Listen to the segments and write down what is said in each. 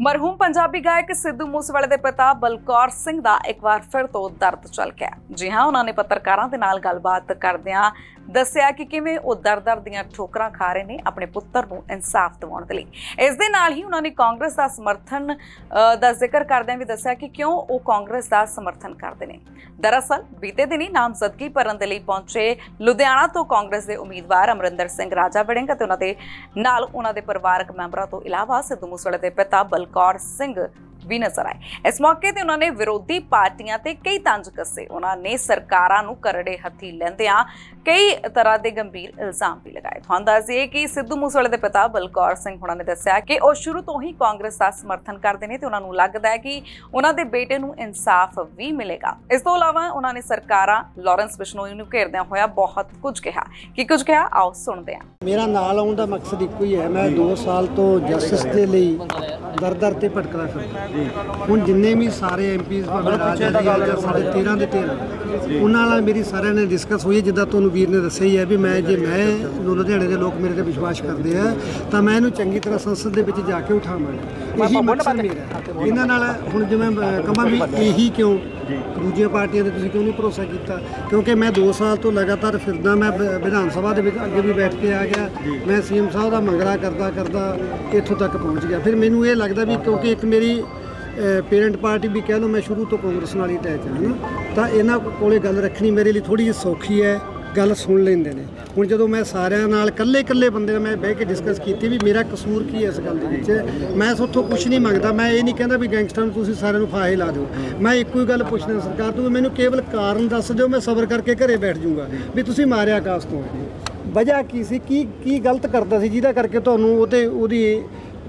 ਮਰਹੂਮ ਪੰਜਾਬੀ ਗਾਇਕ ਸਿੱਧੂ ਮੂਸੇਵਾਲੇ ਦੇ ਪਿਤਾ ਬਲਕੌਰ ਸਿੰਘ ਦਾ ਇੱਕ ਵਾਰ ਫਿਰ ਤੋਂ ਦਰਦ ਚੱਲ ਗਿਆ। ਜੀ ਹਾਂ, ਉਹਨਾਂ ਨੇ ਪੱਤਰਕਾਰਾਂ ਦੇ ਨਾਲ ਗੱਲਬਾਤ ਕਰਦਿਆਂ ਦੱਸਿਆ ਕਿ ਕਿਵੇਂ ਉਹ ਦਰ-ਦਰ ਦੀਆਂ ਠੋਕਰਾਂ ਖਾ ਰਹੇ ਨੇ ਆਪਣੇ ਪੁੱਤਰ ਨੂੰ ਇਨਸਾਫ ਦਿਵਾਉਣ ਦੇ ਲਈ। ਇਸ ਦੇ ਨਾਲ ਹੀ ਉਹਨਾਂ ਨੇ ਕਾਂਗਰਸ ਦਾ ਸਮਰਥਨ ਦਾ ਜ਼ਿਕਰ ਕਰਦਿਆਂ ਵੀ ਦੱਸਿਆ ਕਿ ਕਿਉਂ ਉਹ ਕਾਂਗਰਸ ਦਾ ਸਮਰਥਨ ਕਰਦੇ ਨੇ। ਦਰਅਸਲ, ਬੀਤੇ ਦਿਨੀ ਨਾਮਜ਼ਦਗੀ ਭਰਨ ਦੇ ਲਈ ਪਹੁੰਚੇ ਲੁਧਿਆਣਾ ਤੋਂ ਕਾਂਗਰਸ ਦੇ ਉਮੀਦਵਾਰ ਅਮਰਿੰਦਰ ਸਿੰਘ ਰਾਜਾ ਵੜਿੰਗ ਅਤੇ ਉਹਨਾਂ ਦੇ ਨਾਲ ਉਹਨਾਂ ਦੇ ਪਰਿਵਾਰਕ ਮੈਂਬਰਾਂ ਤੋਂ ਇਲਾਵਾ ਸਿੱਧੂ ਮੂਸੇਵਾਲੇ ਦੇ ਪਿਤਾ ਬਲ ਬਲਕੌਰ ਸਿੰਘ ਵੀ ਨਜ਼ਰ ਆਏ। ਇਸ ਮੌਕੇ ਤੇ ਉਹਨਾਂ ਨੇ ਵਿਰੋਧੀ ਪਾਰਟੀਆਂ ਤੇ ਕਈ ਤੰਜ ਕੱਸੇ। ਉਹਨਾਂ ਨੇ ਸਰਕਾਰਾਂ ਨੂੰ ਕਰੜੇ ਹੱਥੀ ਲੈਂਦਿਆਂ ਕਈ ਤਰ੍ਹਾਂ ਦੇ ਗੰਭੀਰ ਇਲਜ਼ਾਮ ਵੀ ਲਗਾਏ। ਤੁਹਾਨੂੰ ਦੱਸ ਕਿ ਸਿੱਧੂ ਮੂਸੇਵਾਲੇ ਦੇ ਪਿਤਾ ਬਲਕੌਰ ਸਿੰਘ ਹੁਣਾਂ ਨੇ ਦੱਸਿਆ ਕਿ ਉਹ ਸ਼ੁਰੂ ਤੋਂ ਹੀ ਕਾਂਗਰਸ ਦਾ ਸਮਰਥਨ ਕਰਦੇ ਨੇ ਤੇ ਉਹਨਾਂ ਨੂੰ ਲੱਗਦਾ ਹੈ ਕਿ ਉਹਨਾਂ ਦੇ ਬੇਟੇ ਨੂੰ ਇਨਸਾਫ ਵੀ ਮਿਲੇਗਾ। ਇਸ ਤੋਂ ਇਲਾਵਾ ਉਹਨਾਂ ਨੇ ਸਰਕਾਰਾਂ ਲਾਰੈਂਸ ਬਿਸ਼ਨੋਈ ਨੂੰ ਘੇਰਦਿਆਂ ਹੋਇਆ ਬਹੁਤ ਕੁਝ ਕਿਹਾ। ਕਿ ਕੁਝ ਕਿਹਾ? ਆਓ ਸੁਣਦੇ ਹਾਂ। ਮੇਰਾ ਨਾਲ ਆਉਣ ਦਾ ਮਕਸਦ ਇੱਕੋ ਹੀ ਹੈ। ਮੈਂ 2 ਸਾਲ ਤੋਂ ਜਸਟਿਸ ਦੇ ਲਈ ਦਰ ਦਰ ਤੇ ਭਟਕਦਾ ਫਿਰਦਾ। ਹੁਣ ਜਿੰਨੇ ਵੀ ਸਾਰੇ ਐਮਪੀਸ ਜਾਂ ਸਾਡੇ 13 ਦੇ 13 ਉਹਨਾਂ ਨਾਲ ਮੇਰੀ ਸਾਰਿਆਂ ਨੇ ਡਿਸਕਸ ਹੋਈ ਹੈ, ਜਿੱਦਾਂ ਤੁਹਾਨੂੰ ਵੀਰ ਨੇ ਦੱਸਿਆ ਹੀ ਹੈ ਵੀ ਮੈਂ ਜੇ ਮੈਂ ਲੁਧਿਆਣੇ ਦੇ ਲੋਕ ਮੇਰੇ ਤੇ ਵਿਸ਼ਵਾਸ ਕਰਦੇ ਆ ਤਾਂ ਮੈਂ ਇਹਨੂੰ ਚੰਗੀ ਤਰ੍ਹਾਂ ਸੰਸਦ ਦੇ ਵਿੱਚ ਜਾ ਕੇ ਉਠਾਵਾਂਗਾ ਇਹੀ ਮਕਸਦ ਮੇਰਾ। ਇਹਨਾਂ ਨਾਲ ਹੁਣ ਜਿਵੇਂ ਕਹਾਂ ਵੀ ਇਹੀ ਕਿਉਂ? ਦੂਜੀਆਂ ਪਾਰਟੀਆਂ ਤੇ ਤੁਸੀਂ ਕਿਉਂ ਨਹੀਂ ਭਰੋਸਾ ਕੀਤਾ? ਕਿਉਂਕਿ ਮੈਂ 2 ਸਾਲ ਤੋਂ ਲਗਾਤਾਰ ਫਿਰਦਾ ਮੈਂ ਵਿਧਾਨ ਸਭਾ ਦੇ ਵਿੱਚ ਅੱਗੇ ਵੀ ਬੈਠ ਕੇ ਆ ਗਿਆ। ਮੈਂ ਸੀਐਮ ਸਾਹਿਬ ਦਾ ਮੰਗੜਾ ਕਰਦਾ ਕਰਦਾ ਇੱਥੋਂ ਤੱਕ ਪਹੁੰਚ ਗਿਆ। ਫਿਰ ਮੈਨੂੰ ਇਹ ਲੱਗਦਾ ਵੀ ਕਿਉਂਕਿ ਇੱਕ ਮੇਰੀ ਪੇਰੈਂਟ ਪਾਰਟੀ ਵੀ ਕਹਿ ਲਓ ਮੈਂ ਸ਼ੁਰੂ ਤੋਂ ਕਾਂਗਰਸ ਨਾਲ ਹੀ ਅਟੈਚ ਹਾਂ ਨਾ ਤਾਂ ਇਹਨਾਂ ਕੋਲੇ ਗੱਲ ਰੱਖਣੀ ਮੇਰੇ ਲਈ ਥੋੜੀ ਜਿਹੀ ਸੌਖੀ ਹੈ, ਗੱਲ ਸੁਣ ਲੈਂਦੇ ਨੇ। ਹੁਣ ਜਦੋਂ ਮੈਂ ਸਾਰਿਆਂ ਨਾਲ ਇਕੱਲੇ ਇਕੱਲੇ ਬੰਦੇ ਨਾਲ ਮੈਂ ਬਹਿ ਕੇ ਡਿਸਕਸ ਕੀਤੀ ਵੀ ਮੇਰਾ ਕਸੂਰ ਕੀ ਹੈ ਇਸ ਗੱਲ ਦੇ ਵਿੱਚ, ਮੈਂ ਉੱਥੋਂ ਕੁਝ ਨਹੀਂ ਮੰਗਦਾ, ਮੈਂ ਇਹ ਨਹੀਂ ਕਹਿੰਦਾ ਵੀ ਗੈਂਗਸਟਰ ਨੂੰ ਤੁਸੀਂ ਸਾਰਿਆਂ ਨੂੰ ਫਾਹੇ ਲਾ ਦਿਓ। ਮੈਂ ਇੱਕੋ ਹੀ ਗੱਲ ਪੁੱਛਦਾ ਸਰਕਾਰ ਤੋਂ ਮੈਨੂੰ ਕੇਵਲ ਕਾਰਨ ਦੱਸ ਦਿਓ, ਮੈਂ ਸਬਰ ਕਰਕੇ ਘਰੇ ਬੈਠ ਜਾਊਂਗਾ, ਵੀ ਤੁਸੀਂ ਮਾਰਿਆ ਕਾਸ ਤੋਂ। ਵਜ੍ਹਾ ਕੀ ਸੀ? ਕੀ ਕੀ ਗਲਤ ਕਰਦਾ ਸੀ? ਜਿਹਦਾ ਕਰਕੇ ਤੁਹਾਨੂੰ ਉਹ ਉਹਤੇ ਉਹਦੀ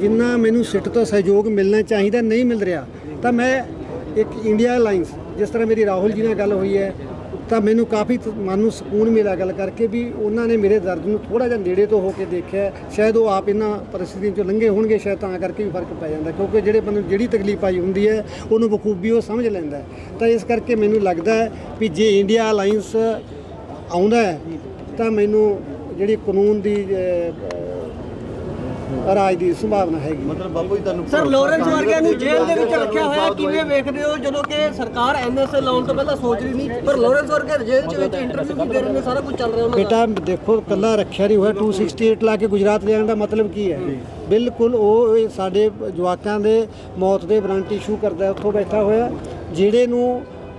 ਜਿੰਨਾ ਮੈਨੂੰ ਸਿੱਟ ਤੋਂ ਸਹਿਯੋਗ ਮਿਲਣਾ ਚਾਹੀਦਾ, ਨਹੀਂ ਮਿਲ ਰਿਹਾ, ਤਾਂ ਮੈਂ ਇੱਕ ਇੰਡੀਆ ਅਲਾਈਅੰਸ ਜਿਸ ਤਰ੍ਹਾਂ ਮੇਰੀ ਰਾਹੁਲ ਜੀ ਨਾਲ ਗੱਲ ਹੋਈ ਹੈ, ਤਾਂ ਮੈਨੂੰ ਕਾਫੀ ਮਨ ਨੂੰ ਸਕੂਨ ਮਿਲਿਆ ਗੱਲ ਕਰਕੇ ਵੀ ਉਹਨਾਂ ਨੇ ਮੇਰੇ ਦਰਦ ਨੂੰ ਥੋੜਾ ਜਿਹਾ ਨੇੜੇ ਤੋਂ ਹੋ ਕੇ ਦੇਖਿਆ ਸ਼ਾਇਦ ਉਹ ਆਪ ਇਹਨਾਂ ਪਰਿਸਥਿਤੀਆਂ ਚੋਂ ਲੰਘੇ ਹੋਣਗੇ, ਸ਼ਾਇਦ ਤਾਂ ਕਰਕੇ ਵੀ ਫ਼ਰਕ ਪੈ ਜਾਂਦਾ, ਕਿਉਂਕਿ ਜਿਹੜੇ ਬੰਦੇ ਨੂੰ ਜਿਹੜੀ ਤਕਲੀਫ ਆਈ ਹੁੰਦੀ ਹੈ, ਉਹਨੂੰ ਬਖੂਬੀ ਉਹ ਸਮਝ ਲੈਂਦਾ ਤਾਂ ਇਸ ਕਰਕੇ ਮੈਨੂੰ ਲੱਗਦਾ ਹੈ ਵੀ ਜੇ ਇੰਡੀਆ ਅਲਾਈਅੰਸ ਆਉਂਦਾ ਹੈ, ਤਾਂ ਮੈਨੂੰ ਜਿਹੜੀ ਕਾਨੂੰਨ ਦੀ ਰਾਜ ਦੀ ਸੰਭਾਵਨਾ ਹੈਗੀ। ਮਤਲਬ ਬਾਪੂ ਜੀ ਤੁਹਾਨੂੰ ਸਰ ਲੋਰੈਂਸ ਵਰਗਿਆਂ ਨੂੰ ਜੇਲ੍ਹ ਦੇ ਵਿੱਚ ਰੱਖਿਆ ਹੋਇਆ ਕਿਵੇਂ ਵੇਖਦੇ ਹੋ? ਜਦੋਂ ਕਿ ਸਰਕਾਰ ਐਨਐਸਏ ਲਾਉਣ ਤੋਂ ਪਹਿਲਾਂ ਸੋਚ ਰਹੀ ਨਹੀਂ ਪਰ ਲੋਰੈਂਸ ਵਰਗੇ ਜੇਲ੍ਹ ਚ ਵਿੱਚ ਇੰਟਰਵਿਊ ਵੀ ਦੇ ਰਹੇ ਨੇ ਸਾਰਾ ਕੁਝ ਚੱਲ ਰਿਹਾ ਉਹਨਾਂ ਦਾ। ਬੇਟਾ ਦੇਖੋ ਕੱਲਾ ਰੱਖਿਆ ਨਹੀਂ ਹੋਇਆ 268 ਲਾ ਕੇ ਗੁਜਰਾਤ ਲਿਆਉਣ ਦਾ ਮਤਲਬ ਕੀ ਹੈ? ਬਿਲਕੁਲ ਉਹ ਸਾਡੇ ਜਵਾਕਾਂ ਦੇ ਮੌਤ ਦੇ ਵਾਰੰਟ ਇਸ਼ੂ ਕਰਦਾ ਉੱਥੋਂ ਬੈਠਾ ਹੋਇਆ ਜਿਹੜੇ ਨੂੰ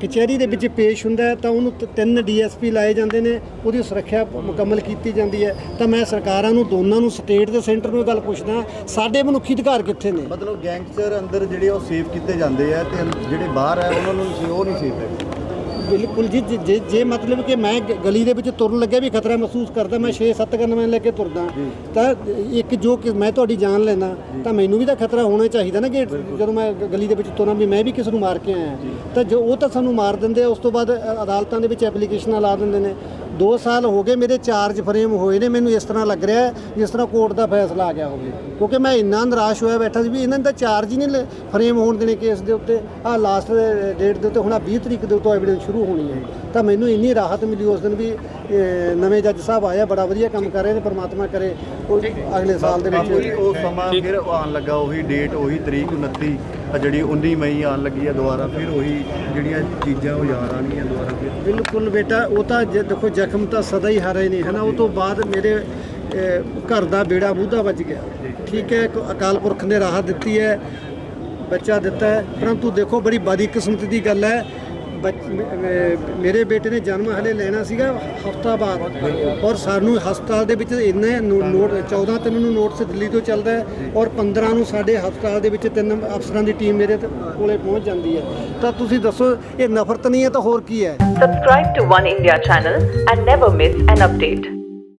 ਕਚਹਿਰੀ ਦੇ ਵਿੱਚ ਪੇਸ਼ ਹੁੰਦਾ ਤਾਂ ਉਹਨੂੰ ਤ- ਤਿੰਨ ਡੀਐਸਪੀ ਲਾਏ ਜਾਂਦੇ ਨੇ, ਉਹਦੀ ਸੁਰੱਖਿਆ ਮੁਕੰਮਲ ਕੀਤੀ ਜਾਂਦੀ ਹੈ। ਤਾਂ ਮੈਂ ਸਰਕਾਰਾਂ ਨੂੰ, ਦੋਨਾਂ ਨੂੰ, ਸਟੇਟ ਤੇ ਸੈਂਟਰ ਨੂੰ ਇਹ ਗੱਲ ਪੁੱਛਦਾ ਸਾਡੇ ਮਨੁੱਖੀ ਅਧਿਕਾਰ ਕਿੱਥੇ ਨੇ? ਮਤਲਬ ਗੈਂਗਸਟਰ ਅੰਦਰ ਜਿਹੜੇ ਉਹ ਸੇਫ ਕੀਤੇ ਜਾਂਦੇ ਆ, ਤੇ ਜਿਹੜੇ ਬਾਹਰ ਆ, ਉਹਨਾਂ ਨੂੰ ਉਹ ਨਹੀਂ ਸੇਵ ਹੈ ਬਿਲਕੁਲ ਜੀ ਜੇ- ਜੇ ਜੇ ਮਤਲਬ ਕਿ ਮੈਂ ਗ- ਗਲੀ ਦੇ ਵਿੱਚ ਤੁਰਨ ਲੱਗਿਆ ਵੀ ਖਤਰਾ ਮਹਿਸੂਸ ਕਰਦਾ ਮੈਂ 6-7 ਗਨਮੈਨ ਲੈ ਕੇ ਤੁਰਦਾ ਤਾਂ ਇੱਕ ਜੋ ਕਿ ਮੈਂ ਤੁਹਾਡੀ ਜਾਨ ਲੈਣਾ ਤਾਂ ਮੈਨੂੰ ਵੀ ਤਾਂ ਖਤਰਾ ਹੋਣਾ ਚਾਹੀਦਾ ਨਾ ਕਿ ਜਦੋਂ ਮੈਂ ਗ- ਗਲੀ ਦੇ ਵਿੱਚ ਤੁਰਾਂ ਵੀ ਮੈਂ ਵੀ ਕਿਸ ਨੂੰ ਮਾਰ ਕੇ ਆਇਆ। ਤਾਂ ਜੋ ਉਹ ਤਾਂ ਸਾਨੂੰ ਮਾਰ ਦਿੰਦੇ ਆ ਉਸ ਤੋਂ ਬਾਅਦ ਅ- ਅਦਾਲਤਾਂ ਦੇ ਵਿੱਚ ਐਪਲੀਕੇਸ਼ਨਾਂ ਲਾ ਦਿੰਦੇ ਨੇ। 2 ਸਾਲ ਹੋ ਗਏ ਮੇਰੇ ਚਾਰਜ ਫਰੇਮ ਹੋਏ ਨੇ ਮੈਨੂੰ ਇਸ ਤਰ੍ਹਾਂ ਲੱਗ ਰਿਹਾ ਜਿਸ ਤਰ੍ਹਾਂ ਕੋਰਟ ਦਾ ਫੈਸਲਾ ਆ ਗਿਆ ਹੋਵੇ। ਕਿਉਂਕਿ ਮੈਂ ਇੰਨਾ ਨਿਰਾਸ਼ ਹੋਇਆ ਬੈਠਾ ਸੀ ਵੀ ਇਹਨਾਂ ਨੇ ਤਾਂ ਚਾਰਜ ਹੀ ਨਹੀਂ ਫਰੇਮ ਹੋਣ ਦੇਣੇ ਕੇਸ ਦੇ ਉੱਤੇ। ਆ ਲਾਸਟ ਡੇਟ ਦੇ ਉੱਤੇ ਹੁਣ ਆਹ 20 ਤਰੀਕ ਦੇ ਉੱਤੇ ਐਵੀਡੈਂਸ ਸ਼ੁਰੂ ਹੋਣੀ ਹੈ। ਤਾਂ ਮੈਨੂੰ ਇੰਨੀ ਰਾਹਤ ਮਿਲੀ ਉਸ ਦਿਨ ਵੀ ਨਵੇਂ ਜੱਜ ਸਾਹਿਬ ਆਇਆ ਬੜਾ ਵਧੀਆ ਕੰਮ ਕਰ ਰਹੇ ਨੇ ਪ੍ਰਮਾਤਮਾ ਕਰੇ। ਅਗਲੇ ਸਾਲ ਦੇ ਵਿੱਚ ਉਹ ਸਮਾਂ ਫਿਰ ਆਉਣ ਲੱਗਾ ਉਹੀ ਡੇਟ ਉਹੀ ਤਰੀਕ 29 ਆਹ ਜਿਹੜੀ 19 ਮਈ ਆਉਣ ਲੱਗੀ ਆ ਦੁਬਾਰਾ, ਫਿਰ ਉਹੀ ਜਿਹੜੀਆਂ ਚੀਜ਼ਾਂ ਉਹ ਯਾਦ ਆਉਣਗੀਆਂ ਦੁਬਾਰਾ ਫਿਰ। ਬਿਲਕੁਲ ਬੇਟਾ, ਉਹ ਤਾਂ ਜੇ ਦੇਖੋ ਜ਼ਖਮ ਤਾਂ ਸਦਾ ਹੀ ਹਰੇ ਨੇ, ਹਨਾ? ਉਹ ਤੋਂ ਬਾਅਦ ਮੇਰੇ ਘਰ ਦਾ ਬੇੜਾ ਬੂਧਾ ਵੱਜ ਗਿਆ। ਠੀਕ ਹੈ ਅਕਾਲ ਪੁਰਖ ਨੇ ਰਾਹਤ ਦਿੱਤੀ ਹੈ, ਬੱਚਾ ਦਿੱਤਾ ਹੈ। ਪਰੰਤੂ ਦੇਖੋ, ਬੜੀ ਬਾਦੀ ਕਿਸਮਤ ਦੀ ਗੱਲ ਹੈ। ਮੇਰੇ ਬੇਟੇ ਨੇ ਜਨਮ ਹਲੇ ਲੈਣਾ ਸੀਗਾ ਹਫਤਾ ਬਾਅਦ ਔਰ ਸਾਨੂੰ ਹਸਪਤਾਲ ਦੇ ਵਿੱਚ ਇੰਨੇ ਨੋ- ਨੋਟ 14 ਤਿੰਨ ਨੂੰ ਨੋਟਸ ਦਿੱਲੀ ਤੋਂ ਚੱਲਦਾ ਹੈ ਔਰ 15 ਨੂੰ ਸਾਡੇ ਹਸਪਤਾਲ ਦੇ ਵਿੱਚ ਤਿੰਨ ਅਫਸਰਾਂ ਦੀ ਟੀਮ ਮੇਰੇ ਤੇ- ਕੋਲੇ ਪਹੁੰਚ ਜਾਂਦੀ ਹੈ ਤਾਂ ਤੁਸੀਂ ਦੱਸੋ, ਇਹ ਨਫ਼ਰਤ ਨਹੀਂ ਹੈ ਤਾਂ ਹੋਰ ਕੀ ਹੈ Subscribe to One India channel and never miss an update.